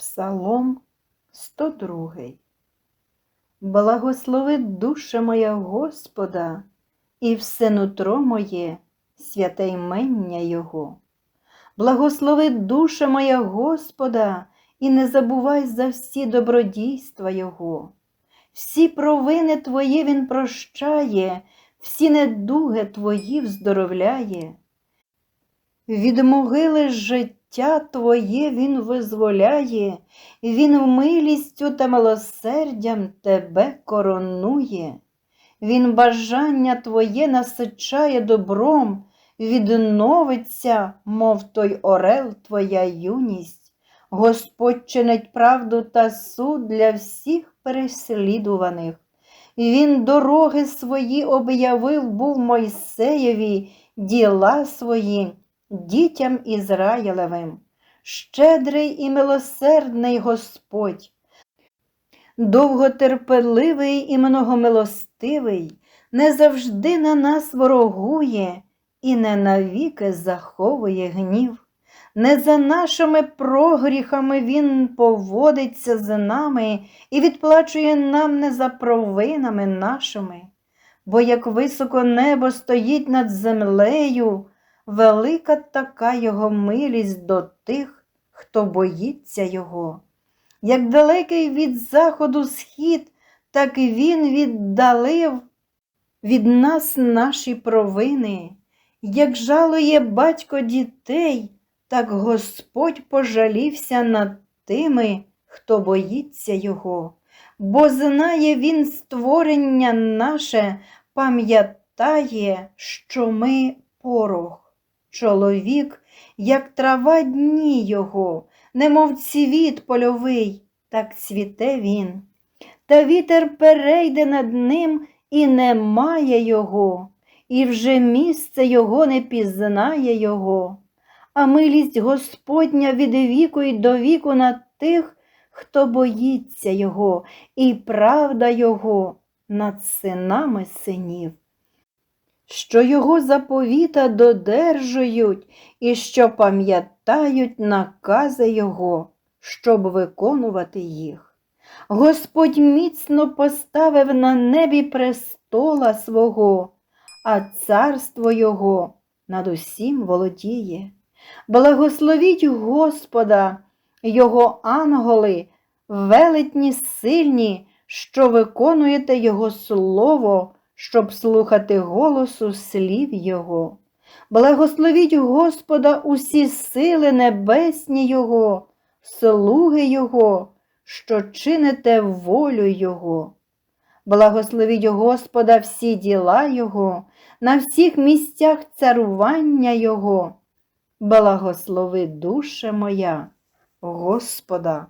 Псалом 102. Благослови душа моя Господа, і все нутро моє, святе ймення Його. Благослови душа моя Господа, і не забувай за всі добродійства Його. Всі провини Твої Він прощає, всі недуги Твої вздоровляє. Від могили життя Твоє Він визволяє, Він милістю та милосердям Тебе коронує. Він бажання Твоє насичає добром, відновиться, мов той орел Твоя юність. Господь чинить правду та суд для всіх переслідуваних. Він дороги свої об'явив був Мойсеєві, діла свої дітям Ізраїлевим. Щедрий і милосердний Господь, довготерпеливий і многомилостивий, не завжди на нас ворогує і не навіки заховує гнів. Не за нашими прогріхами Він поводиться з нами і відплачує нам не за провинами нашими. Бо як високо небо стоїть над землею, велика така його милість до тих, хто боїться його. Як далекий від заходу схід, так і він віддалив від нас наші провини. Як жалує батько дітей, так Господь пожалівся над тими, хто боїться Його, бо знає Він створення наше, пам'ятає, що ми порох. Чоловік, як трава дні його, немов цвіт польовий, так цвіте він. Та вітер перейде над ним і немає його, і вже місце його не пізнає його. А милість Господня від віку й до віку над тих, хто боїться Його, і правда Його над синами синів що його заповіта додержують і що пам'ятають накази Його, щоб виконувати їх. Господь міцно поставив на небі престола свого, а царство Його над усім володіє. Благословіть Господа, Його анголи, велетні сильні, що виконуєте Його слово щоб слухати голосу слів Його. Благословіть Господа усі сили небесні Його, слуги Його, що чините волю Його. Благословіть Господа всі діла Його, на всіх місцях царування Його. Благослови душе моя, Господа.